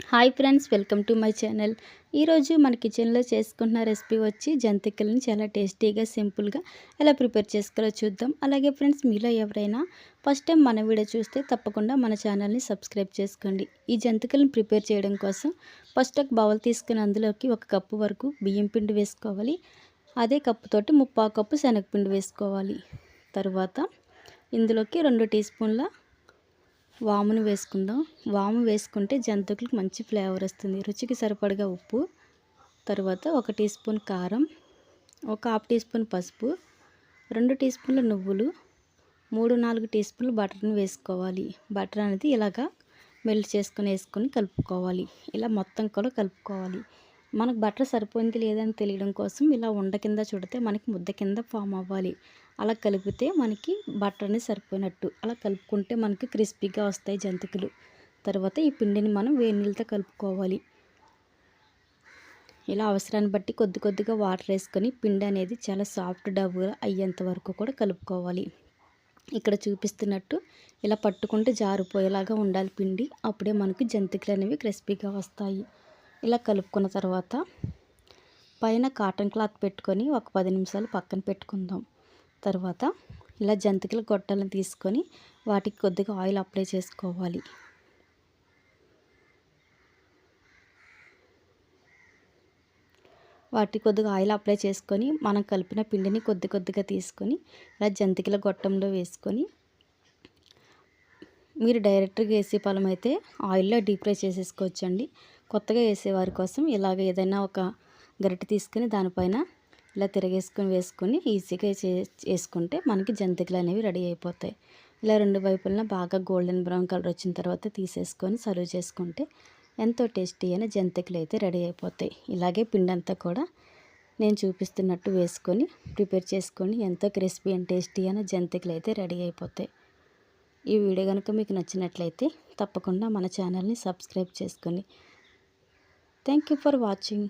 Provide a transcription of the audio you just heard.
Hi friends welcome to my channel. ఈరోజు మన కిచెన్లో చేసుకుంటున్న రెసిపీ వచ్చి జంతికలను చాలా టేస్టీగా సింపుల్గా ఎలా ప్రిపేర్ చేసుకోవాలో చూద్దాం. అలాగే ఫ్రెండ్స్ మీలో ఎవరైనా ఫస్ట్ టైం మన వీడియో చూస్తే తప్పకుండా మన ఛానల్ని సబ్స్క్రైబ్ చేసుకోండి. ఈ జంతికలను ప్రిపేర్ చేయడం కోసం ఫస్ట్ ఒక బౌల్ తీసుకుని అందులోకి ఒక కప్పు వరకు బియ్యం పిండి వేసుకోవాలి. అదే కప్పుతోటి ముప్పావు కప్పు శనగపిండి వేసుకోవాలి. తర్వాత ఇందులోకి రెండు టీ స్పూన్ల వామును వేసుకుందాం. వాము వేసుకుంటే జంతువులకు మంచి ఫ్లేవర్ వస్తుంది. రుచికి సరిపడగా ఉప్పు తర్వాత ఒక టీ స్పూన్ కారం ఒక హాఫ్ టీ స్పూన్ పసుపు రెండు టీ స్పూన్ల నువ్వులు మూడు నాలుగు టీ స్పూన్లు బటర్ని వేసుకోవాలి. బటర్ అనేది ఇలాగా మెల్ట్ చేసుకొని వేసుకొని కలుపుకోవాలి. ఇలా మొత్తం కూడా కలుపుకోవాలి. మనకు బట్టలు సరిపోయింది లేదని తెలియడం కోసం ఇలా ఉండ కింద చుడితే మనకి ముద్ద కింద ఫామ్ అవ్వాలి. అలా కలిపితే మనకి బటర్ అనేది సరిపోయినట్టు. అలా కలుపుకుంటే మనకి క్రిస్పీగా వస్తాయి జంతికలు. తర్వాత ఈ పిండిని మనం వేడి నీళ్ళతో కలుపుకోవాలి. ఇలా అవసరాన్ని బట్టి కొద్ది కొద్దిగా వాటర్ వేసుకొని పిండి అనేది చాలా సాఫ్ట్ డవ్గా అయ్యేంత వరకు కూడా కలుపుకోవాలి. ఇక్కడ చూపిస్తున్నట్టు ఇలా పట్టుకుంటే జారిపోయేలాగా ఉండాలి పిండి. అప్పుడే మనకు జంతికలు అనేవి క్రిస్పీగా వస్తాయి. ఇలా కలుపుకున్న తర్వాత పైన కాటన్ క్లాత్ పెట్టుకొని ఒక పది నిమిషాలు పక్కన పెట్టుకుందాం. తర్వాత ఇలా జంతికల గొట్టాలను తీసుకొని వాటికి కొద్దిగా ఆయిల్ అప్లై చేసుకోవాలి. వాటి కొద్దిగా ఆయిల్ అప్లై చేసుకొని మనం కలిపిన పిండిని కొద్ది కొద్దిగా తీసుకొని ఇలా జంతికల గొట్టంలో వేసుకొని మీరు డైరెక్ట్గా వేసే పొలం అయితే ఆయిల్లో డీప్ ఫ్రై చేసేసుకోవచ్చండి. కొత్తగా వేసేవారి కోసం ఇలాగ ఏదైనా ఒక గరిటె తీసుకుని దానిపైన ఇలా తిరగేసుకొని వేసుకొని ఈజీగా వేసుకుంటే మనకి జంతికలు అనేవి రెడీ అయిపోతాయి. ఇలా రెండు వైపులన బాగా గోల్డెన్ బ్రౌన్ కలర్ వచ్చిన తర్వాత తీసేసుకొని సర్వ్ చేసుకుంటే ఎంతో టేస్టీ అయిన జంతికలు అయితే రెడీ అయిపోతాయి. ఇలాగే పిండి అంతా కూడా నేను చూపిస్తున్నట్టు వేసుకొని ప్రిపేర్ చేసుకొని ఎంతో క్రిస్పీ అండ్ టేస్టీ అయిన జంతికలు అయితే రెడీ అయిపోతాయి. ఈ వీడియో కనుక మీకు నచ్చినట్లయితే తప్పకుండా మన ఛానల్ని సబ్స్క్రైబ్ చేసుకోండి థ్యాంక్ ఫర్ వాచింగ్